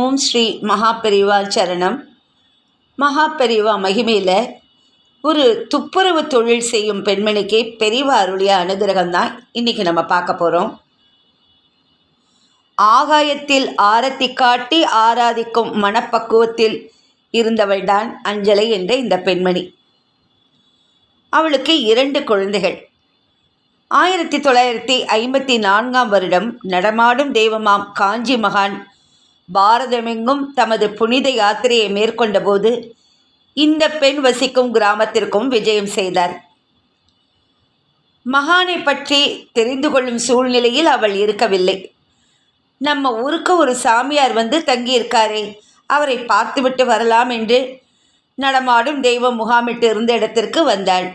ஓம் ஸ்ரீ மகாபெரிவா சரணம். மகாபெரிவா மகிமையில் ஒரு துப்புரவு தொழில் செய்யும் பெண்மணிக்கு பெரியவா அருளிய அனுகிரகம் தான் இன்றைக்கி நம்ம பார்க்க போகிறோம் ஆகாயத்தில் ஆரத்தி காட்டி ஆராதிக்கும் மனப்பக்குவத்தில் இருந்தவள்தான் அஞ்சலை என்ற இந்த பெண்மணி. அவளுக்கு இரண்டு குழந்தைகள். ஆயிரத்தி தொள்ளாயிரத்தி ஐம்பத்தி நான்காம் வருடம் நடமாடும் தெய்வமாம் காஞ்சி மகான் பாரதமெங்கும் தமது புனித யாத்திரையை மேற்கொண்டபோது இந்த பெண் வசிக்கும் கிராமத்திற்கும் விஜயம் செய்தார். மகானை பற்றி தெரிந்து கொள்ளும் சூழ்நிலையில் அவள் இருக்கவில்லை. நம்ம ஊருக்கு ஒரு சாமியார் வந்து தங்கியிருக்காரே அவரை பார்த்துவிட்டு வரலாம் என்று நடமாடும் தெய்வம் முகாமிட்டு இருந்த இடத்திற்கு வந்தாள்.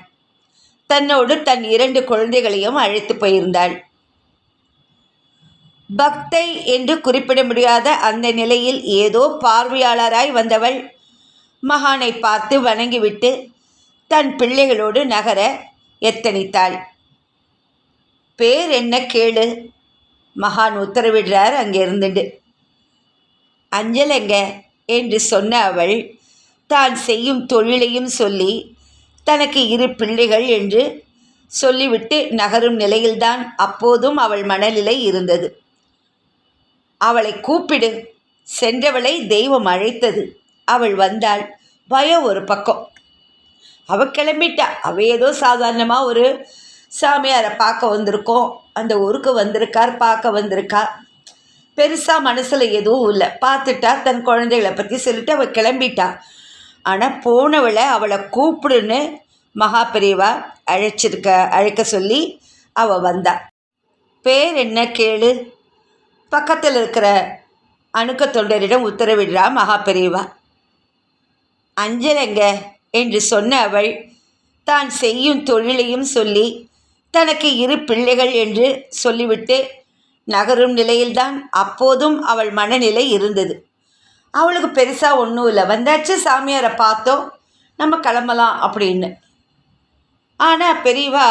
தன்னோடு தன் இரண்டு குழந்தைகளையும் அழைத்து போயிருந்தாள். பக்தை என்று குறிப்பிட முடியாத அந்த நிலையில் ஏதோ பார்வையாளராய் வந்தவள் மகானை பார்த்து வணங்கிவிட்டு தன் பிள்ளைகளோடு நகர எத்தனித்தாள். பேர் என்ன கேளு மகான் உத்தரவிடுறார் அங்கே இருந்துட்டு அஞ்சலங்க என்று சொன்ன அவள் தான் செய்யும் தொழிலையும் சொல்லி தனக்கு இரு பிள்ளைகள் என்று சொல்லிவிட்டு நகரும் நிலையில்தான் அப்போதும் அவள் மனநிலை இருந்தது. அவளை கூப்பிடு. சென்றவளை தெய்வம் அழைத்தது. அவள் வந்தாள். பயம் ஒரு பக்கம். அவள் கிளம்பிட்டா. அவள் ஏதோ சாதாரணமாக ஒரு சாமியாரை பார்க்க வந்திருக்கோம். அந்த ஊருக்கு வந்திருக்கார் பார்க்க வந்திருக்கா பெருசாக மனசில் எதுவும் இல்லை. பார்த்துட்டா தன் குழந்தைகளை பற்றி சொல்லிட்டு அவள் கிளம்பிட்டா. ஆனால் போனவளை அவளை கூப்பிடுன்னு மகா பெரியவா அழைச்சிருக்க அழைக்க சொல்லி அவள் வந்தா. பேர் என்ன கேளு? பக்கத்தில் இருக்கிற அணுக்க தொண்டரிடம் உத்தரவிடுறா மகா பெரியவா அஞ்சலங்க என்று சொன்ன அவள் தான் செய்யும் தொழிலையும் சொல்லி தனக்கு இரு பிள்ளைகள் என்று சொல்லிவிட்டு நகரும் நிலையில்தான் அப்போதும் அவள் மனநிலை இருந்தது. அவளுக்கு பெருசாக ஒன்றும் இல்லை. வந்தாச்சு சாமியாரை பார்த்தோம். நம்ம கிளம்பலாம் அப்படின்னு. ஆனால் பெரியவா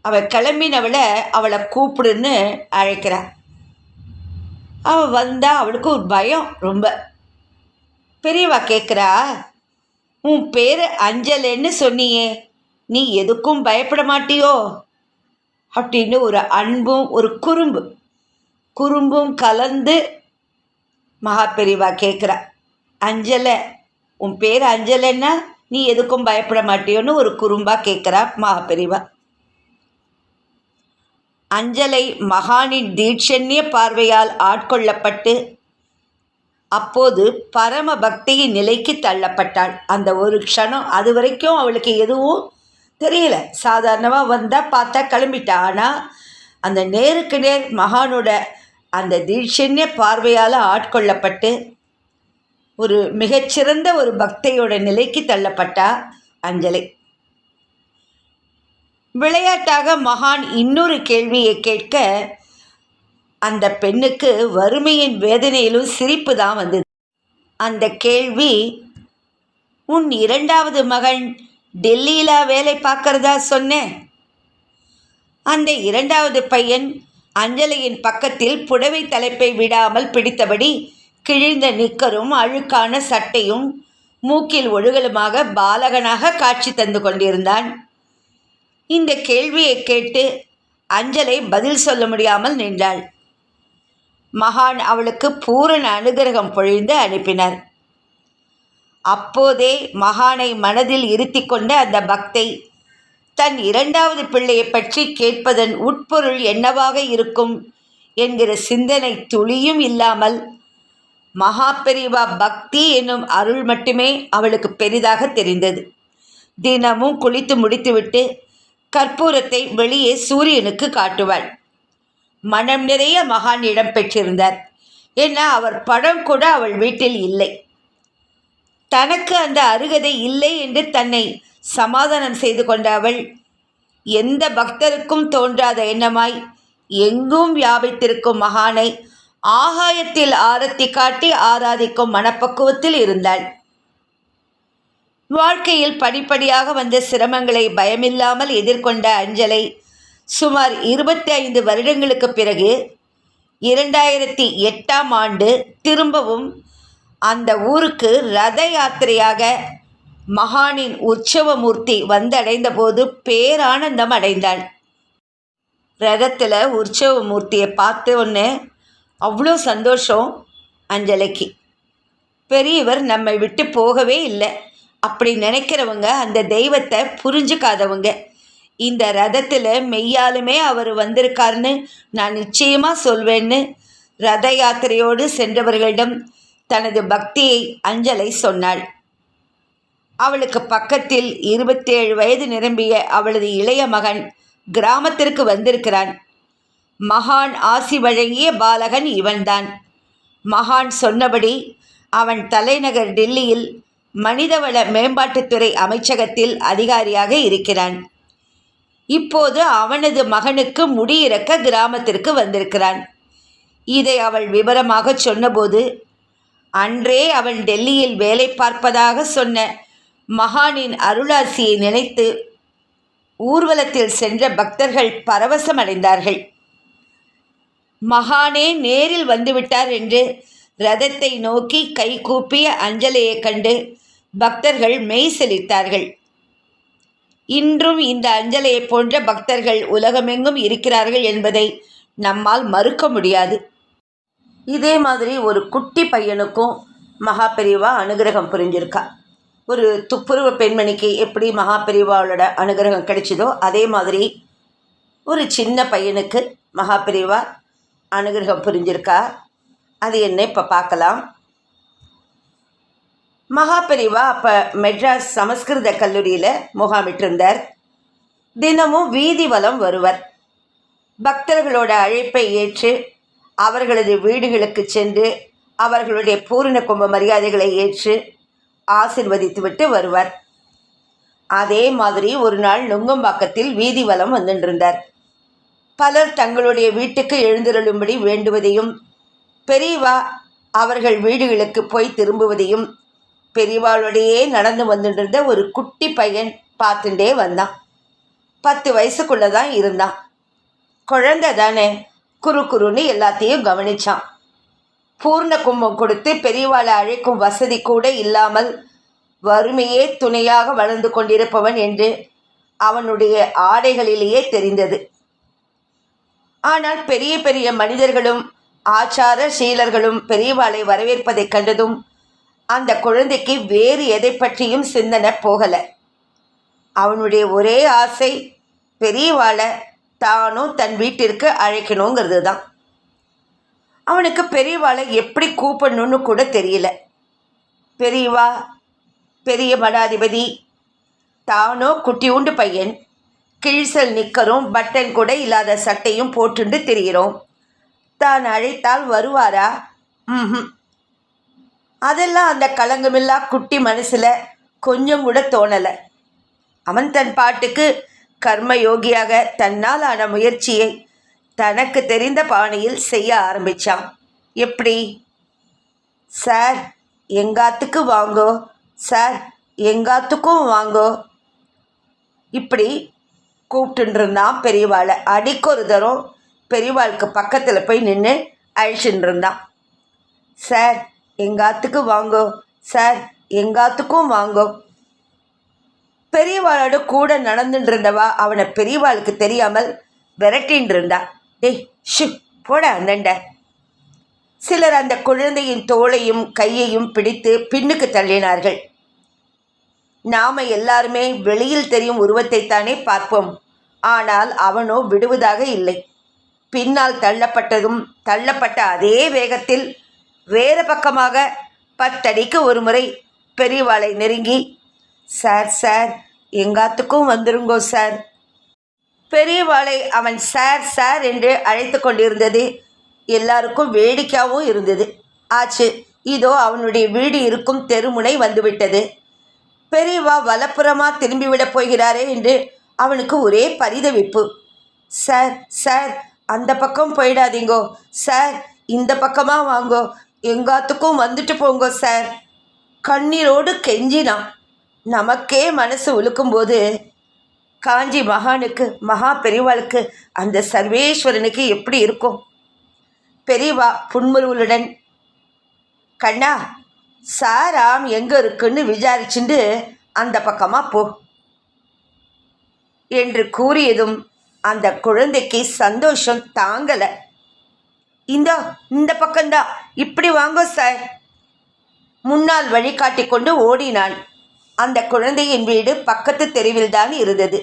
அவள் கிளம்பினவளை அவளை கூப்பிடுன்னு அழைக்கிறா. அவள் வந்தால் அவளுக்கு ஒரு பயம் ரொம்ப. பெரியவா கேட்குறா உன் பேர் அஞ்சலன்னு சொன்னியே நீ எதுக்கும் பயப்பட மாட்டியோ? அப்படின்னு ஒரு அன்பும் ஒரு குறும்பு. குறும்பும் கலந்து மகா பெரியவா கேட்குறா அஞ்சலை உன் பேர் அஞ்சலைன்னா நீ எதுக்கும் பயப்பட மாட்டியோன்னு ஒரு குறும்பாக கேட்குறா மகா பெரியவா. அஞ்சலை மகானின் தீட்சண்ய பார்வையால் ஆட்கொள்ளப்பட்டு அப்போது பரம பக்தியின் நிலைக்கு தள்ளப்பட்டாள். அந்த ஒரு க்ஷணம் அது வரைக்கும் அவளுக்கு எதுவும் தெரியல. சாதாரணமாக வந்தால் பார்த்தா கிளம்பிட்டா. ஆனால் அந்த நேருக்கு நேர் மகானோட அந்த தீட்சண்ய பார்வையால் ஆட்கொள்ளப்பட்டு ஒரு மிகச்சிறந்த ஒரு பக்தையோட நிலைக்கு தள்ளப்பட்டா அஞ்சலை. விளையாட்டாக மகான் இன்னொரு கேள்வியை கேட்க அந்த பெண்ணுக்கு வறுமையின் வேதனையிலும் சிரிப்பு தான் வந்தது. அந்த கேள்வி உன் இரண்டாவது மகன் டெல்லியில் வேலை பார்க்கறதா? சொன்னேன். அந்த இரண்டாவது பையன் அஞ்சலியின் பக்கத்தில் புடவை தலைப்பை விடாமல் பிடித்தபடி கிழிந்த நிக்கரும் அழுக்கான சட்டையும் மூக்கில் ஒழுகலுமாக பாலகனாக காட்சி தந்து கொண்டிருந்தான். இந்த கேள்வியை கேட்டு அஞ்சலை பதில் சொல்ல முடியாமல் நின்றாள். மகான் அவளுக்கு பூரண அனுகிரகம் பொழிந்து அனுப்பினார். அப்போதே மகானை மனதில் இருத்தி கொண்ட அந்த பக்தை தன் இரண்டாவது பிள்ளையை பற்றி கேட்பதன் உட்பொருள் என்னவாக இருக்கும்? என்கிற சிந்தனை துளியும் இல்லாமல் மகா பெரிவா பக்தி என்னும் அருள் மட்டுமே அவளுக்கு பெரிதாக தெரிந்தது. தினமும் குளித்து முடித்துவிட்டு கற்பூரத்தை வெளியே சூரியனுக்கு காட்டுவாள். மனம் நிறைய மகான் இடம் பெற்றிருந்தார். ஏன்னா அவர் படம் கூட அவள் வீட்டில் இல்லை. தனக்கு அந்த அருகதை இல்லை என்று தன்னை சமாதானம் செய்து கொண்ட அவள் எந்த பக்தருக்கும் தோன்றாத எண்ணமாய் எங்கும் வியாபித்திருக்கும் மகானை ஆகாயத்தில் ஆரத்தி காட்டி ஆராதிக்கும் மனப்பக்குவத்தில் இருந்தாள். வாழ்க்கையில் படிப்படியாக வந்த சிரமங்களை பயமில்லாமல் எதிர்கொண்ட அஞ்சலை சுமார் இருபத்தி ஐந்து வருடங்களுக்கு பிறகு இரண்டாயிரத்தி எட்டாம் ஆண்டு திரும்பவும் அந்த ஊருக்கு ரத யாத்திரையாக மகானின் உற்சவமூர்த்தி வந்தடைந்த போது பேரானந்தம் அடைந்தாள். ரதத்தில் உற்சவமூர்த்தியை பார்த்த உடனே அவ்வளோ சந்தோஷம் அஞ்சலைக்கு. பெரியவர் நம்மை விட்டு போகவே இல்லை. அப்படி நினைக்கிறவங்க அந்த தெய்வத்தை புரிஞ்சுக்காதவங்க. இந்த ரதத்தில் மெய்யாலுமே அவர் வந்திருக்காருன்னு நான் நிச்சயமாக சொல்வேன்னு ரத யாத்திரையோடு சென்றவர்களிடம் தனது பக்தியை அஞ்சலை சொன்னாள். அவளுக்கு பக்கத்தில் இருபத்தேழு வயது நிரம்பிய அவளது இளைய மகன் கிராமத்திற்கு வந்திருக்கிறான். மகான் ஆசி வழங்கிய பாலகன் இவன்தான். மகான் சொன்னபடி அவன் தலைநகர் டெல்லியில் மனிதவள மேம்பாட்டுத்துறை அமைச்சகத்தில் அதிகாரியாக இருக்கிறான். இப்போது அவனது மகனுக்கு முடியிறக்க கிராமத்திற்கு வந்திருக்கிறான். இதை அவள் விவரமாக சொன்னபோது அன்றே அவன் டெல்லியில் வேலை பார்ப்பதாக சொன்ன மகானின் அருளாசியை நினைத்து ஊர்வலத்தில் சென்ற பக்தர்கள் பரவசமடைந்தார்கள். மகானே நேரில் வந்துவிட்டார் என்று ரதத்தை நோக்கி கை கூப்பிய அஞ்சலியை கண்டு பக்தர்கள் மெய் செலுத்தார்கள். இன்றும் இந்த அஞ்சலையை போன்ற பக்தர்கள் உலகமெங்கும் இருக்கிறார்கள் என்பதை நம்மால் மறுக்க முடியாது. இதே மாதிரி ஒரு குட்டி பையனுக்கும் மகாபெரிவா அனுகிரகம் புரிஞ்சிருக்கா. ஒரு துப்புரவு பெண்மணிக்கு எப்படி மகாபெரிவாவோட அனுகிரகம் கிடைச்சதோ அதே மாதிரி ஒரு சின்ன பையனுக்கு மகாபெரிவா அனுகிரகம் புரிஞ்சிருக்கா? அது என்ன இப்போ பார்க்கலாம். மகாபெரிவா அப்போ மெட்ராஸ் சமஸ்கிருத கல்லூரியில் முகாமிட்டிருந்தார். தினமும் வீதி வலம் வருவர். பக்தர்களோட அழைப்பை ஏற்று அவர்களது வீடுகளுக்கு சென்று அவர்களுடைய பூரண கும்ப மரியாதைகளை ஏற்று ஆசிர்வதித்துவிட்டு வருவார். அதே மாதிரி ஒரு நாள் நுங்கம்பாக்கத்தில் வீதி வலம் வந்துட்டிருந்தார் பலர் தங்களுடைய வீட்டுக்கு எழுந்திருளும்படி வேண்டுவதையும் பெரியவா அவர்கள் வீடுகளுக்கு போய் திரும்புவதையும் பெரியவாளோடையே நடந்து வந்துட்டு ஒரு குட்டி பையன் பார்த்துட்டே வந்தான். பத்து வயசுக்குள்ளே தான் இருந்தான். குழந்தை தானே குறு குறுன்னு எல்லாத்தையும் கவனிச்சான். பூர்ண கும்பம் கொடுத்து பெரியவாளை அழைக்கும் வசதி கூட இல்லாமல் வறுமையே துணையாக வளர்ந்து கொண்டிருப்பவன் என்று அவனுடைய ஆடைகளிலேயே தெரிந்தது. ஆனால் பெரிய பெரிய மனிதர்களும் ஆச்சார சீலர்களும் பெரியவாளை வரவேற்பதைக் கண்டதும் அந்த குழந்தைக்கு வேறு எதை பற்றியும் சிந்தனை போகலை. அவனுடைய ஒரே ஆசை பெரியவாளை தானும் தன் வீட்டிற்கு அழைக்கணுங்கிறது தான் அவனுக்கு பெரியவாளை எப்படி கூப்பிடணும்னு கூட தெரியல. பெரியவா பெரிய மடாதிபதி தானோ குட்டியூண்டு பையன் கிழிசல் நிக்கரும் பட்டன் கூட இல்லாத சட்டையும் போட்டுண்டு திரிகிறோம் தான் அழைத்தால் வருவாரா? ம் அதெல்லாம் அந்த கலங்கமில்லா குட்டி மனசில் கொஞ்சம் கூட தோணலை. அவன் தன் பாட்டுக்கு கர்ம யோகியாக தன்னால் ஆன முயற்சியை தனக்கு தெரிந்த பாணியில் செய்ய ஆரம்பித்தான் எப்படி? சார் எங்காத்துக்கு வாங்கோ? சார் எங்காத்துக்கும் வாங்கோ? இப்படி கூப்பிட்டுருந்தான் பெரியவாளை. அடிக்கொரு தரம் பெரியவாளுக்கு பக்கத்தில் போய் நின்று அழிச்சுட்டு இருந்தான் சார் எங்காத்துக்கு வாங்கோ? சார் எங்காத்துக்கும் வாங்கோ. பெரியவாளோட கூட நடந்துட்டு இருந்தவா அவனை பெரியவாளுக்கு தெரியாமல் விரட்டின்னு இருந்தா டேய் ஷு போட அந்தண்ட. சிலர் அந்த குழந்தையின் தோளையும் கையையும் பிடித்து பின்னுக்கு தள்ளினார்கள். நாம எல்லாருமே வெளியில் தெரியும் உருவத்தைத்தானே பார்ப்போம். ஆனால் அவனோ விடுவதாக இல்லை. பின்னால் தள்ளப்பட்டதும் தள்ளப்பட்ட அதே வேகத்தில் வேறு பக்கமாக பத்தடிக்கு ஒரு முறை பெரியவாளை நெருங்கி சார் சார் எங்காத்துக்கும் வந்துருங்கோ சார். பெரியவாளை அவன் சார் சார் என்று அழைத்து கொண்டிருந்தது எல்லாருக்கும் வேடிக்கையாகவும் இருந்தது. ஆச்சு இதோ அவனுடைய வீடு இருக்கும் தெருமுனை வந்துவிட்டது. பெரியவா வலப்புறமாக திரும்பிவிடப் போகிறாரே என்று அவனுக்கு ஒரே பரிதவிப்பு. சார் சார் அந்த பக்கம் போயிடாதீங்கோ சார் இந்த பக்கமாக வாங்கோ எங்காத்துக்கும் வந்துட்டு போங்க சார். கண்ணீரோடு கெஞ்சினான். நமக்கே மனசு உழுக்கும்போது காஞ்சி மகானுக்கு மகா பெரிவாளுக்கு அந்த சர்வேஸ்வரனுக்கு எப்படி இருக்கும்? பெரியவா புன்முருவலுடன் கண்ணா சாராம் எங்கே இருக்குன்னு விசாரிச்சுண்டு அந்த பக்கமாக போ என்று கூறியதும் அந்த குழந்தைக்கு சந்தோஷம் தாங்கலை. இந்த இந்த பக்கம்தான். இப்படி வாங்கோ சார். முன்னால் வழிகாட்டி கொண்டு ஓடினான் அந்த குழந்தையின் வீடு பக்கத்து தெருவில்தான் இருந்தது.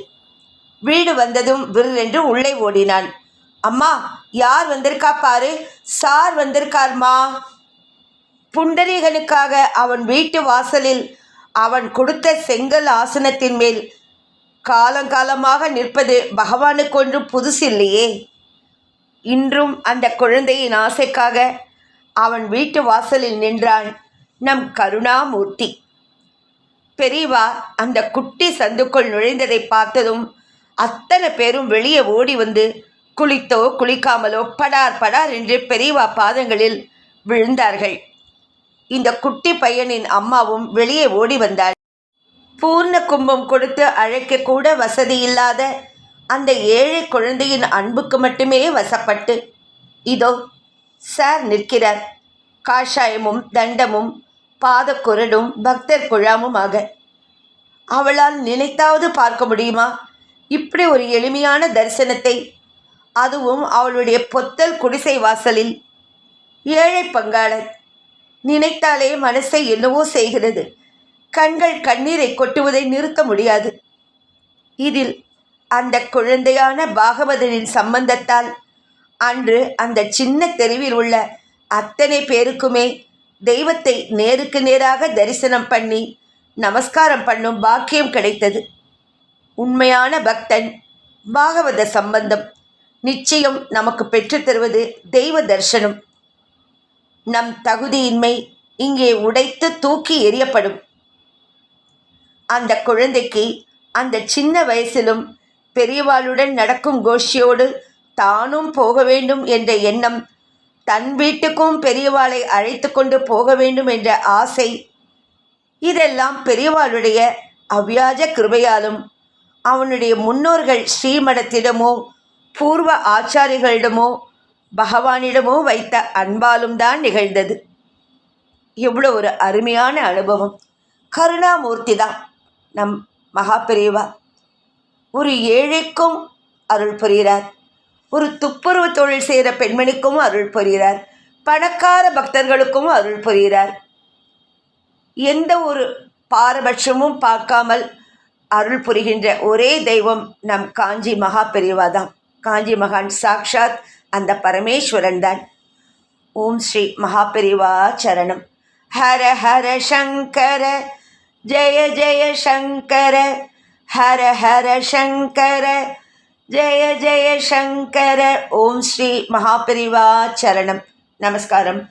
வீடு வந்ததும் விருதென்று உள்ளே ஓடினான் அம்மா யார் வந்திருக்கா பாரு. சார் வந்திருக்கார்மா புண்டரீகனுக்காக அவன் வீட்டு வாசலில் அவன் கொடுத்த செங்கல் ஆசனத்தின் மேல் காலங்காலமாக நிற்பது பகவானுக்கு ஒன்றும் புதுசில்லையே. இன்றும் அந்த குழந்தையின் ஆசைக்காக அவன் வீட்டு வாசலில் நின்றான். நம் கருணாமூர்த்தி. பெரியவா அந்த குட்டி சந்துக்குள் நுழைந்ததை பார்த்ததும் அத்தனை பேரும் வெளியே ஓடி வந்து குளித்தோ குளிக்காமலோ படார் படார் என்று பெரியவா பாதங்களில் விழுந்தார்கள். இந்த குட்டி பையனின் அம்மாவும் வெளியே ஓடி வந்தாள். பூர்ண கும்பம் கொடுத்து அழைக்க கூட வசதி இல்லாத அந்த ஏழை குழந்தையின் அன்புக்கு மட்டுமே வசப்பட்டு இதோ சார் நிற்கிறார். காஷாயமும் தண்டமும் பாதக்குரடும் பக்தர் குழாமுமாக. அவளால் நினைத்தாவது பார்க்க முடியுமா? இப்படி ஒரு எளிமையான தரிசனத்தை. அதுவும் அவளுடைய பொத்தல் குடிசை வாசலில். ஏழை பங்காளர். நினைத்தாலே மனசை என்னவோ செய்கிறது. கண்கள் கண்ணீரை கொட்டுவதை நிறுத்த முடியாது. இதில் அந்த குழந்தையான பாகவதனின் சம்பந்தத்தால் அன்று அந்த சின்ன தெருவில் உள்ள அத்தனை பேருக்குமே தெய்வத்தை நேருக்கு நேராக தரிசனம் பண்ணி நமஸ்காரம் பண்ணும் பாக்கியம் கிடைத்தது. உண்மையான பக்தன் பாகவத சம்பந்தம் நிச்சயம் நமக்கு பெற்றுத்தருவது தெய்வ தர்ஷனம் நம் தகுதியின்மை இங்கே உடைத்து தூக்கி எறியப்படும். அந்த குழந்தைக்கு அந்த சின்ன வயசிலும் பெரியவாளுடன் நடக்கும் கோஷியோடு தானும் போக வேண்டும் என்ற எண்ணம் தன் வீட்டுக்கும் பெரியவாளை அழைத்து கொண்டு போக வேண்டும் என்ற ஆசை. இதெல்லாம் பெரியவாளுடைய அவ்வியாஜ கிருபையாலும் அவனுடைய முன்னோர்கள் ஸ்ரீமடத்திடமோ பூர்வ ஆச்சாரிகளிடமோ பகவானிடமோ வைத்த அன்பாலும் தான் நிகழ்ந்தது. எவ்வளோ ஒரு அருமையான அனுபவம். கருணாமூர்த்தி தான் நம் மகாபெரியவா ஒரு ஏழைக்கும் அருள் புரிகிறார். ஒரு துப்புரவு தொழில் செய்கிற பெண்மணிக்கும் அருள் புரிகிறார். பணக்கார பக்தர்களுக்கும் அருள் புரிகிறார். எந்த ஒரு பாரபட்சமும் பார்க்காமல் அருள் புரிகின்ற ஒரே தெய்வம் நம் காஞ்சி மகா பெரியவா தான் காஞ்சி மகான் சாக்ஷாத் அந்த பரமேஸ்வரன் தான். ஓம் ஸ்ரீ மகா பெரியவா சரணம். ஹர ஹர சங்கர ஜெய ஜெய சங்கர ஹர ஹர சங்கர ஜெய ஜெய சங்கர ஓம் ஸ்ரீ மகாபெரிவா சரணம். நமஸ்காரம்.